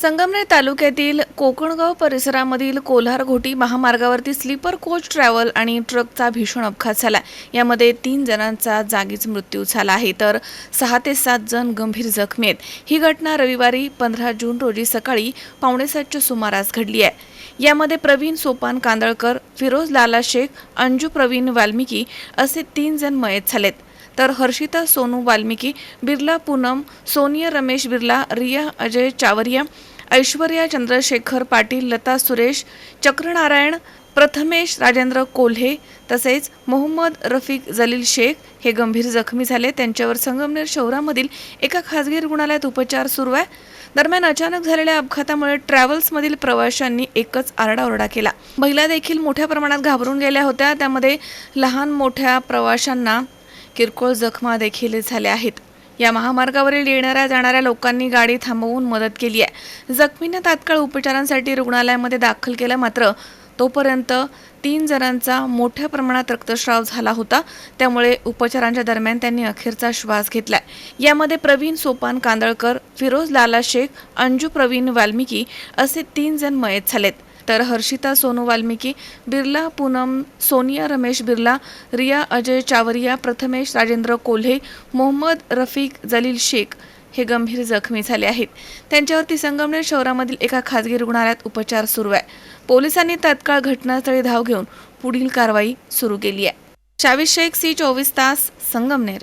संगमनेर तालुक्यातील कोकणगाव परिसरामधील कोल्हार घोटी महामार्गावरती स्लीपर कोच ट्रॅव्हल आणि ट्रकचा भीषण अपघात झाला. यामध्ये तीन जणांचा जागीच मृत्यू झाला आहे. तर सहा ते सात जण गंभीर जखमी आहेत. ही घटना रविवारी पंधरा जून रोजी सकाळी पावणेसातच्या सुमारास घडली आहे. यामध्ये प्रवीण सोपान कांदळकर फिरोज लाला शेख अंजू प्रवीण वाल्मिकी असे तीन जण मयत झालेत. तर हर्षिता सोनू वाल्मिकी बिर्ला पूनम सोनिया रमेश बिर्ला रिया अजय चावरिया ऐश्वर्या चंद्रशेखर पाटील लता सुरेश चक्रनारायण प्रथमेश राजेंद्र कोल्हे तसेच मोहम्मद रफिक जलील शेख हे गंभीर जखमी झाले. त्यांच्यावर संगमनेर शहरामधील एका खासगी रुग्णालयात उपचार सुरू आहे. दरम्यान अचानक झालेल्या अपघातामुळे ट्रॅव्हल्समधील प्रवाशांनी एकच आरडाओरडा केला. महिला देखील मोठ्या प्रमाणात घाबरून गेल्या होत्या. त्यामध्ये लहान मोठ्या प्रवाशांना किरकोळ जखमा देखील झाल्या आहेत. या महामार्गावरील येणाऱ्या जाणाऱ्या लोकांनी गाडी थांबवून मदत केली आहे. जखमींना तात्काळ उपचारांसाठी रुग्णालयामध्ये दाखल केलं मात्र तोपर्यंत तीन जणांचा मोठ्या प्रमाणात रक्तस्राव झाला होता. त्यामुळे उपचारांच्या दरम्यान त्यांनी अखेरचा श्वास घेतलाय. यामध्ये प्रवीण सोपान कांदळकर फिरोज लाला शेख अंजू प्रवीण वाल्मिकी असे तीन जण मयत झालेत. तर हर्षिता सोनू वाल्मिकी बिर्ला पूनम सोनिया रमेश बिर्ला रिया अजय चावरिया प्रथमेश राजेंद्र कोल्हे मोहम्मद रफिक जलील शेख हे गंभीर जखमी झाले आहेत. त्यांच्यावरती संगमनेर शहरामधील एका खासगी रुग्णालयात उपचार सुरू आहे. पोलिसांनी तात्काळ घटनास्थळी धाव घेऊन पुढील कारवाई सुरू केली आहे. शावीद शेख सी चोवीस तास Sangamner